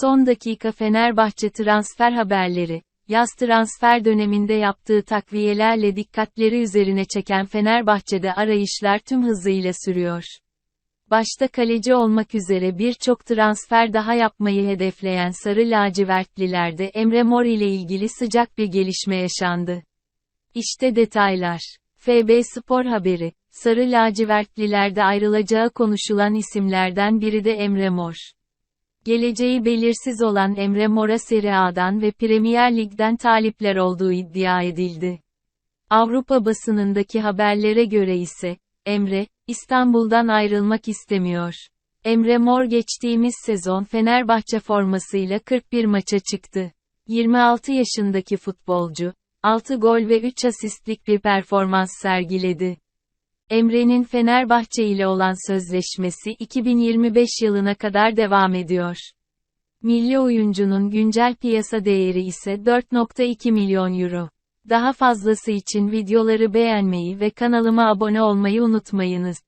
Son dakika Fenerbahçe transfer haberleri. Yaz transfer döneminde yaptığı takviyelerle dikkatleri üzerine çeken Fenerbahçe'de arayışlar tüm hızıyla sürüyor. Başta kaleci olmak üzere birçok transfer daha yapmayı hedefleyen Sarı Lacivertlilerde Emre Mor ile ilgili sıcak bir gelişme yaşandı. İşte detaylar. FB Spor haberi. Sarı lacivertlilerde ayrılacağı konuşulan isimlerden biri de Emre Mor. Geleceği belirsiz olan Emre Mor'a Serie A'dan ve Premier Lig'den talipler olduğu iddia edildi. Avrupa basınındaki haberlere göre ise, Emre, İstanbul'dan ayrılmak istemiyor. Emre Mor geçtiğimiz sezon Fenerbahçe formasıyla 41 maça çıktı. 26 yaşındaki futbolcu, 6 gol ve 3 asistlik bir performans sergiledi. Emre'nin Fenerbahçe ile olan sözleşmesi 2025 yılına kadar devam ediyor. Milli oyuncunun güncel piyasa değeri ise 4.2 milyon euro. Daha fazlası için videoları beğenmeyi ve kanalıma abone olmayı unutmayınız.